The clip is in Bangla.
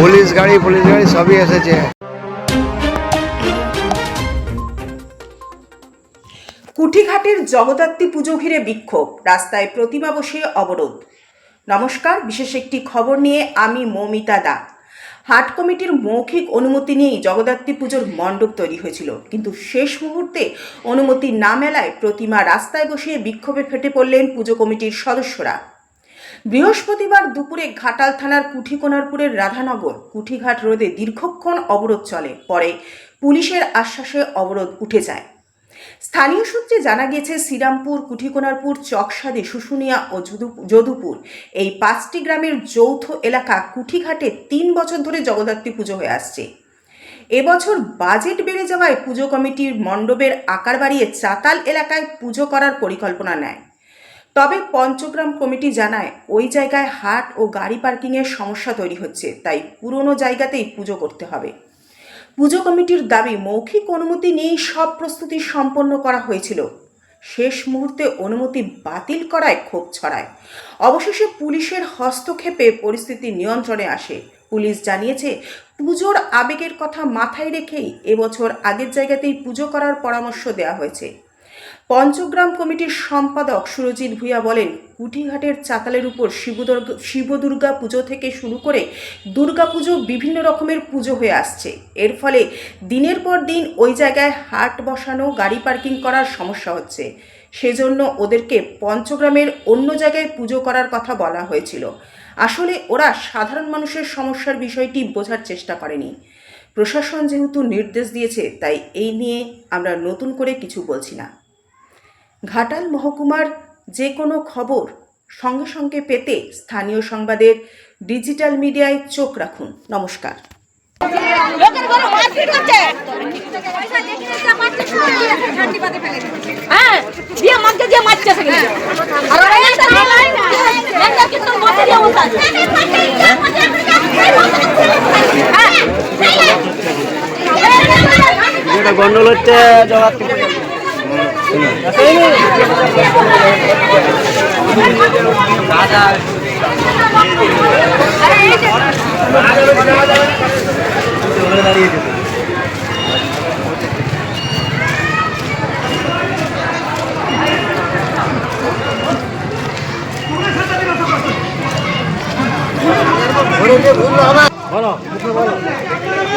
পুলিশ গাড়ি পুলিশ গাড়ি সবই এসেছে। কুঠিঘাটের জগদ্ধাত্রী পুজো ঘিরে বিক্ষোভ, রাস্তায় প্রতিমা বসিয়ে অবরোধ। নমস্কার, বিশেষ একটি খবর নিয়ে আমি মৌমিতা দা। হাট কমিটির মৌখিক অনুমতি নিয়েই জগদ্ধাত্রী পুজোর মণ্ডপ তৈরি হয়েছিল। কিন্তু শেষ মুহূর্তে অনুমতি না মেলায় প্রতিমা রাস্তায় বসিয়ে বিক্ষোভে ফেটে পড়লেন পুজো কমিটির সদস্যরা। বৃহস্পতিবার দুপুরে ঘাটাল থানার কুঠিকোনারপুরের রাধানগর কুঠিঘাট রোডে দীর্ঘক্ষণ অবরোধ চলে, পরে পুলিশের আশ্বাসে অবরোধ উঠে যায়। স্থানীয় সূত্রে জানা গেছে, শ্রীরামপুর, কুঠিকোনারপুর, চকসাদে, শুশুনিয়া ও যদু- যদুপুর এই পাঁচটি গ্রামের যৌথ এলাকা কুঠিঘাটে তিন বছর ধরে জগদ্ধাত্রী পুজো হয়ে আসছে। এবছর বাজেট বেড়ে যাওয়ায় পুজো কমিটির মণ্ডপের আকার বাড়িয়ে চাতাল এলাকায় পুজো করার পরিকল্পনা নেয়। তবে পঞ্চগ্রাম কমিটি জানায়, ওই জায়গায় হাট ও গাড়ি পার্কিংয়ের সমস্যা তৈরি হচ্ছে, তাই পুরনো জায়গাতেই পুজো করতে হবে। পুজো কমিটির দাবি, মৌখিক অনুমতি নিয়েই সব প্রস্তুতি সম্পন্ন করা হয়েছিল। শেষ মুহূর্তে অনুমতি বাতিল করায় ক্ষোভ ছড়ায়। অবশেষে পুলিশের হস্তক্ষেপে পরিস্থিতি নিয়ন্ত্রণে আসে। পুলিশ জানিয়েছে, পুজোর আবেগের কথা মাথায় রেখেই এবছর আগের জায়গাতেই পুজো করার পরামর্শ দেওয়া হয়েছে। পঞ্চগ্রাম কমিটির সম্পাদক সুরজিৎ ভূঁইয়া বলেন কুঠিঘাটের চাতালের উপর শিবদুর্গা শিবদুর্গা পুজো থেকে শুরু করে দুর্গা পুজো বিভিন্ন রকমের পুজো হয়ে আসছে। এর ফলে দিনের পর দিন ওই জায়গায় হাট বসানো, গাড়ি পার্কিং করার সমস্যা হচ্ছে। সেজন্য ওদেরকে পঞ্চগ্রামের অন্য জায়গায় পুজো করার কথা বলা হয়েছিল। আসলে ওরা সাধারণ মানুষের সমস্যার বিষয়টি বোঝার চেষ্টা করেনি। প্রশাসন যেহেতু নির্দেশ দিয়েছে, তাই এই নিয়ে আমরা নতুন করে কিছু বলছি না। ঘাটাল মহকুমার যে কোনো খবর সঙ্গে সঙ্গে পেতে স্থানীয় সংবাদের ডিজিটাল মিডিয়ায় চোখ রাখুন নমস্কার মারপিট হচ্ছে হ্যাঁ দিয়ে মাকে